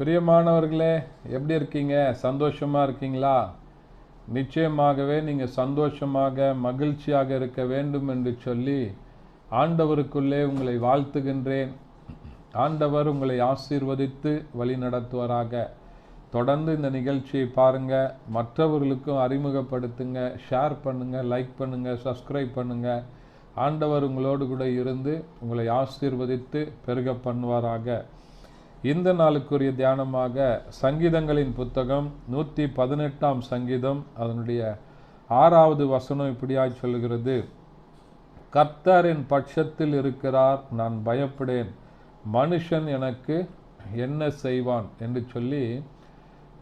பிரியமானவர்களே எப்படி இருக்கீங்க? சந்தோஷமாக இருக்கீங்களா? நிச்சயமாகவே நீங்கள் சந்தோஷமாக மகிழ்ச்சியாக இருக்க வேண்டும் என்று சொல்லி ஆண்டவருக்குள்ளே உங்களை வாழ்த்துகின்றேன். ஆண்டவர் உங்களை ஆசீர்வதித்து வழி நடத்துவராக. தொடர்ந்து இந்த நிகழ்ச்சியை பாருங்கள் மற்றவர்களுக்கும் அறிமுகப்படுத்துங்க. ஷேர் பண்ணுங்கள் லைக் பண்ணுங்கள் சப்ஸ்கிரைப் பண்ணுங்கள் ஆண்டவர் உங்களோடு கூட இருந்து உங்களை ஆசீர்வதித்து பெருக பண்ணுவாராக. இந்த நாளுக்குரிய தியானமாக சங்கீதங்களின் புத்தகம் நூற்றி பதினெட்டாம் சங்கீதம் அதனுடைய ஆறாவது வசனம் இப்படியாய் சொல்கிறது கர்த்தரின் என் பட்சத்தில் இருக்கிறார் நான் பயப்படேன். மனுஷன் எனக்கு என்ன செய்வான் என்று சொல்லி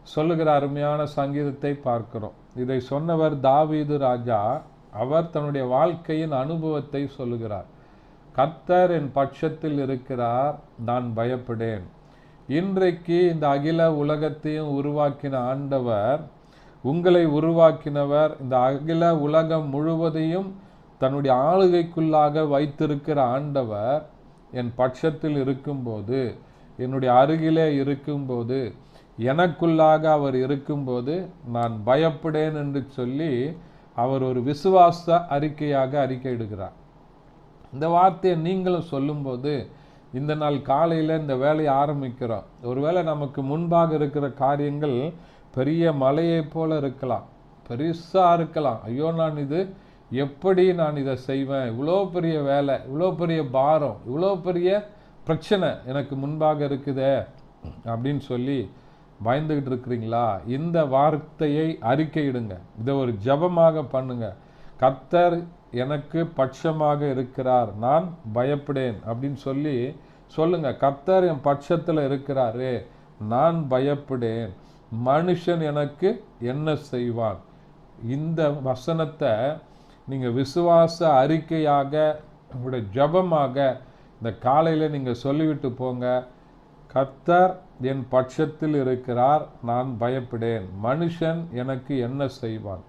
சொல்லுகிற அருமையான சங்கீதத்தை பார்க்கிறோம். இதை சொன்னவர் தாவீது ராஜா அவர் தன்னுடைய வாழ்க்கையின் அனுபவத்தை சொல்லுகிறார். கர்த்தர் என் பட்சத்தில் இருக்கிறார் நான் பயப்படேன். இன்றைக்கு இந்த அகில உலகத்தையும் உருவாக்கின ஆண்டவர் உங்களை உருவாக்கினவர் இந்த அகில உலகம் முழுவதையும் தன்னுடைய ஆளுகைக்குள்ளாக வைத்திருக்கிற ஆண்டவர் என் பட்சத்தில் இருக்கும்போது என்னுடைய அருகிலே இருக்கும்போது எனக்குள்ளாக அவர் இருக்கும்போது நான் பயப்படேன் என்று சொல்லி அவர் ஒரு விசுவாச அறிக்கையாக அறிக்கையிடுகிறார். இந்த வார்த்தையை நீங்களும் சொல்லும்போது இந்த நாள் காலையில் இந்த வேலையை ஆரம்பிக்கிறோம். ஒருவேளை நமக்கு முன்பாக இருக்கிற காரியங்கள் பெரிய மலையை போல இருக்கலாம். பெருசாக இருக்கலாம். ஐயோ நான் இது எப்படி நான் இதை செய்வேன்? இவ்வளோ பெரிய வேலை இவ்வளோ பெரிய பாரம் இவ்வளோ பெரிய பிரச்சனை எனக்கு முன்பாக இருக்குதே அப்படின்னு சொல்லி பயந்துக்கிட்டு இருக்கிறீங்களா? இந்த வார்த்தையை அறிக்கையிடுங்க. இதை ஒரு ஜபமாக பண்ணுங்கள் கத்தர் எனக்கு பட்சமாக இருக்கிறார் நான் பயப்படேன் அப்படின்னு சொல்லி சொல்லுங்கள் கர்த்தர் என் பட்சத்தில் இருக்கிறாரு நான் பயப்படேன். மனுஷன் எனக்கு என்ன செய்வான்? இந்த வசனத்தை நீங்கள் விசுவாச அறிக்கையாக உங்களுடைய ஜபமாக இந்த காலையில் நீங்கள் சொல்லிவிட்டு போங்க. கர்த்தர் என் பட்சத்தில் இருக்கிறார் நான் பயப்படேன். மனுஷன் எனக்கு என்ன செய்வான்?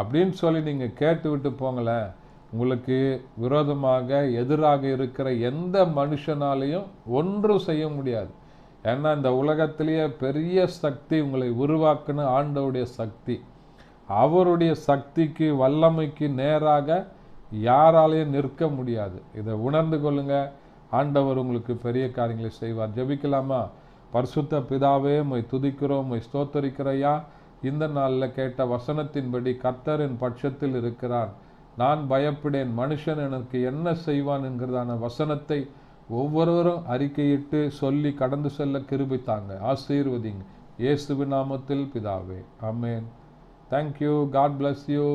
அப்படின்னு சொல்லி நீங்கள் கேட்டு விட்டு போங்களேன். உங்களுக்கு விரோதமாக எதிராக இருக்கிற எந்த மனுஷனாலையும் ஒன்றும் செய்ய முடியாது. ஏன்னா இந்த உலகத்திலேயே பெரிய சக்தி உங்களை உருவாக்குன ஆண்டவுடைய சக்தி. அவருடைய சக்திக்கு வல்லமைக்கு நேராக யாராலையும் நிற்க முடியாது. இதை உணர்ந்து கொள்ளுங்க. ஆண்டவர் உங்களுக்கு பெரிய காரியங்களை செய்வார். ஜெபிக்கலாமா? பரிசுத்த பிதாவே உம்மை துதிக்கிறோம் உம்மை ஸ்தோத்தரிக்கிறையா இந்த நாளில் கேட்ட வசனத்தின்படி கர்த்தரின் பட்சத்தில் இருக்கிறான். நான் பயப்படேன் மனுஷன் எனக்கு என்ன செய்வான் என்கிறதான வசனத்தை ஒவ்வொருவரும் அறிக்கையிட்டு சொல்லி கடந்து செல்ல கிருபித்தாங்க. ஆசீர்வதிங்க. இயேசுவி நாமத்தில் பிதாவே. ஆமென். Thank you God bless you